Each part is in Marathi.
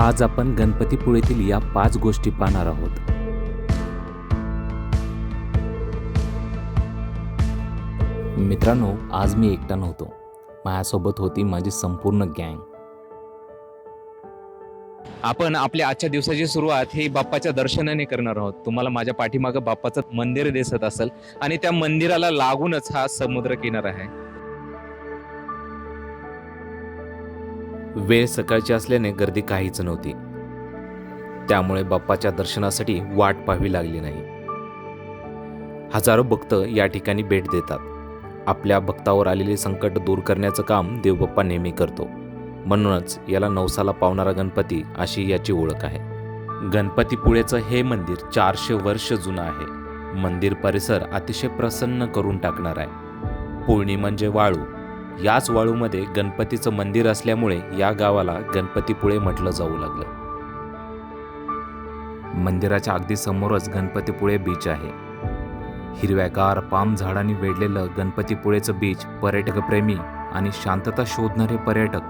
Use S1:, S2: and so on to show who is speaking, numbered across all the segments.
S1: आज आपण गणपतीपुळेतील या पाच गोष्टी पाहणार आहोत. मित्रांनो आज मी एकटा नव्हतो. माझ्यासोबत होती माझी संपूर्ण गँग.
S2: आपण आपल्या आजच्या दिवसाची सुरुवात ही बाप्पाच्या दर्शनाने करणार आहोत. तुम्हाला माझ्या पाठीमागं बाप्पाचं मंदिर दिसत असेल आणि त्या मंदिराला लागूनच हा समुद्र किनारा आहे.
S1: वेळ सकाळची असल्याने गर्दी काहीच नव्हती. त्यामुळे बाप्पाच्या दर्शनासाठी वाट पाहावी लागली नाही. हजारो भक्त या ठिकाणी भेट देतात. आपल्या भक्तावर आलेले संकट दूर करण्याचं काम देवबाप्पा नेहमी करतो. म्हणूनच याला नवसाला पावणारा गणपती अशी याची ओळख आहे. गणपतीपुळेचं हे मंदिर चारशे वर्ष जुनं आहे. मंदिर परिसर अतिशय प्रसन्न करून टाकणार आहे. पुळणी म्हणजे वाळू याच वाळूमध्ये गणपतीचं मंदिर असल्यामुळे या गावाला गणपतीपुळे म्हटलं जाऊ लागलं. मंदिराच्या अगदी समोरच गणपतीपुळे बीच आहे. हिरव्यागार पाम झाडांनी वेढलेलं गणपतीपुळेचं बीच पर्यटकप्रेमी आणि शांतता शोधणारे पर्यटक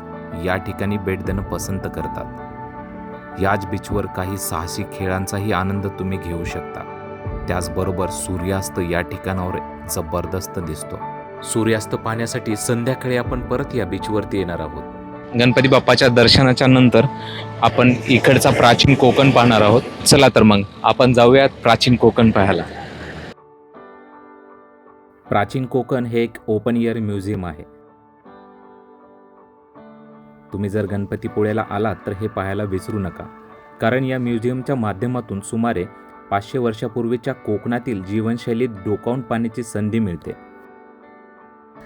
S1: या ठिकाणी भेट देणं पसंत करतात. याच बीचवर काही साहसी खेळांचाही आनंद तुम्ही घेऊ शकता. त्याचबरोबर सूर्यास्त या ठिकाणावर जबरदस्त दिसतो. सूर्यास्त पाहण्यासाठी संध्याकाळी आपण परत या बीचवरती येणार आहोत.
S2: गणपती बाप्पाच्या दर्शनाच्या नंतर आपण इकडचा प्राचीन कोकण पाहणार आहोत. चला तर मग आपण जाऊयात प्राचीन कोकण पाहायला.
S1: प्राचीन कोकण हे एक ओपन एअर म्युझियम आहे. तुम्ही जर गणपतीपुळेला आलात तर हे पाहायला विसरू नका. कारण या म्युझियमच्या माध्यमातून सुमारे पाचशे वर्षापूर्वीच्या कोकणातील जीवनशैलीत डोकावून पाहण्याची संधी मिळते.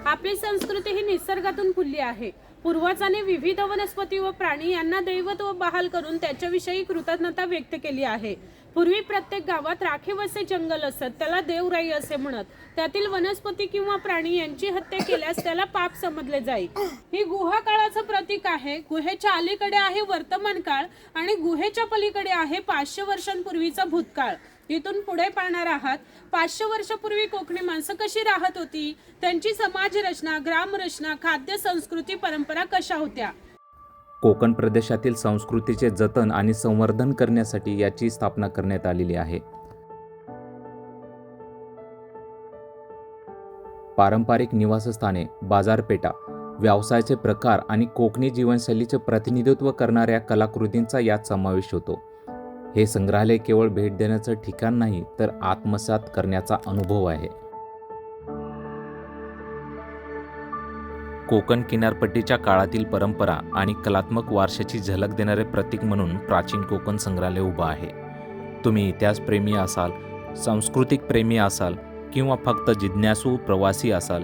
S3: आपली संस्कृती ही निसर्गातून खुलली आहे. पूर्वजांनी विविध वनस्पती व प्राणी यांना दैवत्व बहाल करून त्याच्याविषयी कृतज्ञता व्यक्त केली आहे. पूर्वी प्रत्येक गावात राखीव असे जंगल असत त्याला देवराई असे म्हणत. त्यातील वनस्पती किंवा प्राणी यांची हत्या केल्यास त्याला पाप समजले जाई. ही गुहा काळाचं प्रतीक आहे. गुहेच्या अलीकडे आहे वर्तमान काळ आणि गुहेच्या पलीकडे आहे पाचशे वर्षांपूर्वीचा भूतकाळ. इथून पुढे पाहणार आहात. पाचशे वर्षापूर्वी कोकणी माणसं कशी राहत होती? त्यांची समाज रचना ग्राम रचना खाद्य संस्कृती परंपरा कशा होत्या?
S1: कोकण प्रदेशातील संस्कृतीचे जतन आणि संवर्धन करण्यासाठी याची स्थापना करण्यात आलेली आहे. पारंपरिक निवासस्थाने बाजारपेठा व्यवसायाचे प्रकार आणि कोकणी जीवनशैलीचे प्रतिनिधित्व करणाऱ्या कलाकृतींचा यात समावेश होतो. हे संग्रहालय केवळ भेट देण्याचं ठिकाण नाही तर आत्मसात करण्याचा अनुभव आहे. कोकण किनारपट्टीच्या काळातील परंपरा आणि कलात्मक वारशाची झलक देणारे प्रतीक म्हणून प्राचीन कोकण संग्रहालय उभं आहे. तुम्ही इतिहासप्रेमी असाल सांस्कृतिक प्रेमी असाल किंवा फक्त जिज्ञासू प्रवासी असाल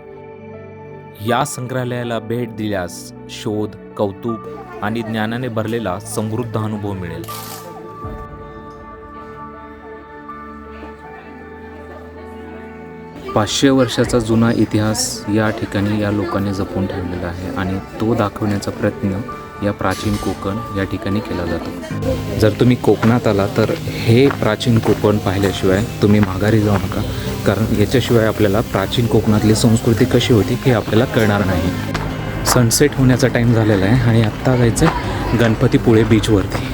S1: या संग्रहालयाला भेट दिल्यास शोध कौतुक आणि ज्ञानाने भरलेला समृद्ध अनुभव मिळेल. पाचशे वर्षाचा जुना इतिहास या ठिकाणी या लोकांनी जपून ठेवलेला आहे आणि तो दाखवण्याचा प्रयत्न या प्राचीन कोकण या ठिकाणी केला जातो. जर तुम्ही कोकणात आला तर हे प्राचीन कोकण पाहिल्याशिवाय तुम्ही माघारी जाऊ नका कारण याच्याशिवाय आपल्याला प्राचीन कोकणातली संस्कृती कशी होती हे आपल्याला कळणार नाही. सनसेट होण्याचा टाईम झालेला आहे आणि आत्ता जायचं आहे गणपतीपुळे बीचवरती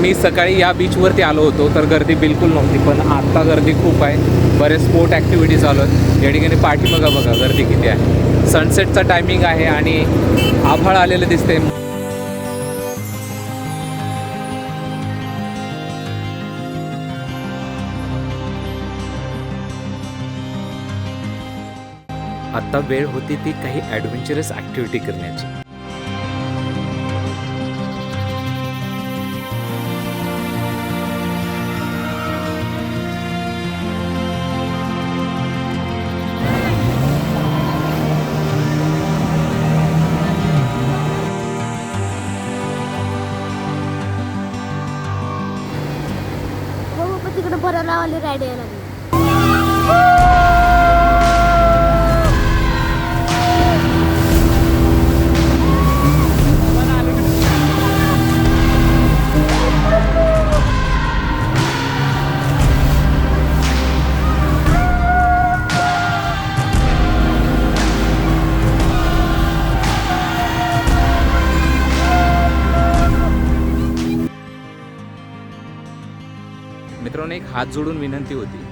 S2: मी सकाळी या बीचवरती आलो होतो तर गर्दी बिलकुल नव्हती पण आत्ता गर्दी खूप आहे. बरेच स्पोर्ट ॲक्टिव्हिटी चालू आहेत. या ठिकाणी पाठी बघा बघा गर्दी किती आहे. सनसेटचा टायमिंग आहे आणि आभाळ आलेलं दिसते
S1: आत्ता वेळ होती ती काही ॲडव्हेंचरस ॲक्टिव्हिटी करण्याची.
S4: పొరలో వాళ్ళు
S1: రెడీ అయ్యారు हात जोडून विनंती होती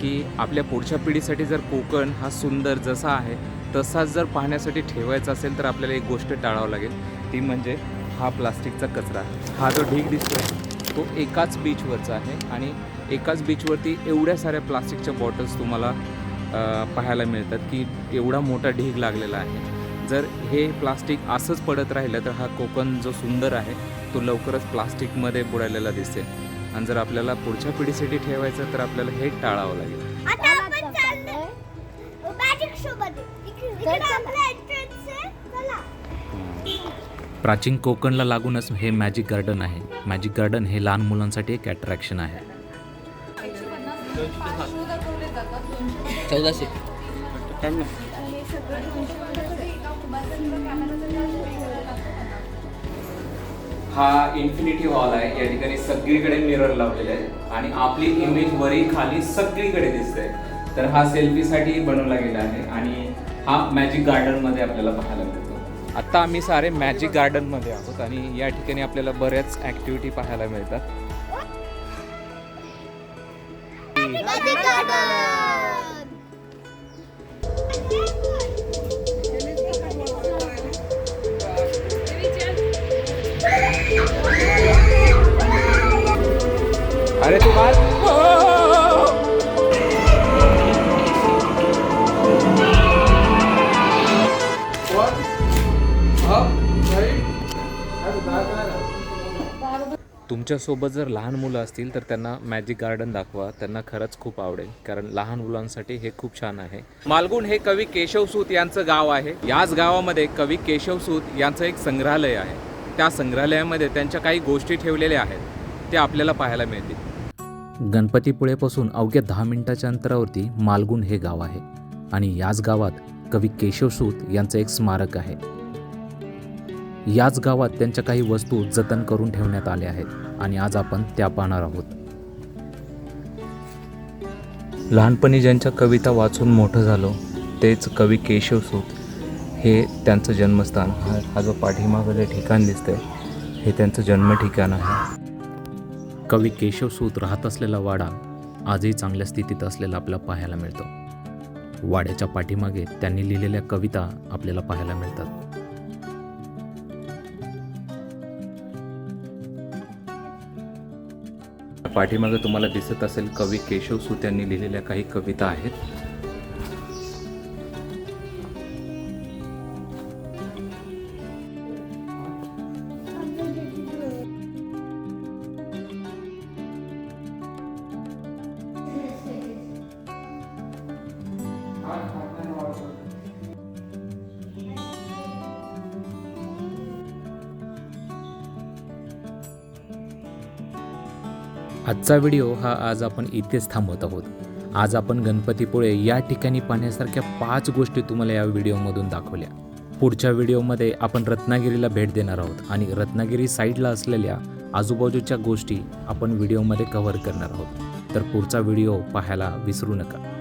S1: की आपल्या पुढच्या पिढीसाठी जर कोकण हा सुंदर जसा आहे तसाच जर पाहण्यासाठी ठेवायचा असेल तर आपल्याला एक गोष्ट टाळावं लागेल. ती म्हणजे हा प्लास्टिकचा कचरा. हा जो ढीग आहे तो एकाच बीचवरचा आहे आणि एकाच बीचवरती एवढ्या साऱ्या प्लास्टिकच्या बॉटल्स तुम्हाला पाहायला मिळतात की एवढा मोठा ढीग लागलेला आहे. जर हे प्लास्टिक असंच पडत राहिलं तर हा कोकण जो सुंदर आहे तो लवकरच प्लास्टिकमध्ये बुडालेला दिसेल. आणि जर आपल्याला पुढच्या पिढीसाठी ठेवायचं तर आपल्याला हे टाळावं लागेल.
S5: प्राचीन कोकणला लागूनच हे मॅजिक गार्डन आहे. मॅजिक गार्डन हे लहान मुलांसाठी एक अट्रॅक्शन आहे.
S6: चौदाशे.
S1: हा इन्फिनिटी हॉल आहे. या ठिकाणी सगळीकडे मिरर लावलेले आहे आणि आपली इमेज वरी खाली सगळीकडे दिसते तर हा सेल्फीसाठी बनवला गेला आहे आणि हा मॅजिक गार्डनमध्ये आपल्याला पाहायला मिळतो. आत्ता आम्ही सारे मॅजिक गार्डनमध्ये आहोत आणि या ठिकाणी आपल्याला बऱ्याच ॲक्टिव्हिटी पाहायला मिळतात.
S2: मॅजिक गार्डन
S1: अरे तू बाल तुमच्यासोबत जर लहान मुलं असतील तर त्यांना मॅजिक गार्डन दाखवा. त्यांना खरंच खूप आवडेल. कारण लहान मुलांसाठी हे खूप छान आहे. मालगुण हे कवी केशवसूत यांचं गाव आहे. याच गावामध्ये कवी केशवसूत यांचं एक संग्रहालय आहे. त्या संग्रहालयामध्ये त्यांच्या काही गोष्टी ठेवलेल्या आहेत. ते आपल्याला पाहायला मिळतील.
S5: गणपतीपुळेपासून अवघ्या दहा मिनिटाच्या अंतरावरती मालगुण हे गाव आहे. आणि याच गावात कवी केशवसूत यांचं एक स्मारक आहे. याच गावात त्यांच्या काही वस्तू जतन करून ठेवण्यात आल्या आहेत आणि आज आपण त्या पाहणार आहोत.
S1: लहानपणी ज्यांच्या कविता वाचून मोठं झालो तेच कवी केशवसूत हे त्यांचं जन्मस्थान. हा हा जो पाठीमागं जे ठिकाण दिसतंय हे त्यांचं जन्म ठिकाण आहे.
S5: कवी केशवसूत राहत असलेला वाडा आजही चांगल्या स्थितीत असलेला आपल्याला पाहायला मिळतो. वाड्याच्या पाठीमागे त्यांनी लिहिलेल्या कविता आपल्याला पाहायला मिळतात.
S1: पाठीमागे तुम्हाला दिसत असेल कवी केशव सूत यांनी लिहिलेल्या काही कविता आहेत.
S5: आजचा व्हिडिओ हा आज आपण इथेच थांबवत आहोत. आज आपण गणपतीपुळे या ठिकाणी पाहण्यासारख्या पाच गोष्टी तुम्हाला या व्हिडिओमधून दाखवल्या. पुढच्या व्हिडिओमध्ये आपण रत्नागिरीला भेट देणार आहोत आणि रत्नागिरी साईडला असलेल्या आजूबाजूच्या गोष्टी आपण व्हिडिओमध्ये कव्हर करणार आहोत. तर पुढचा व्हिडिओ पाहायला विसरू नका.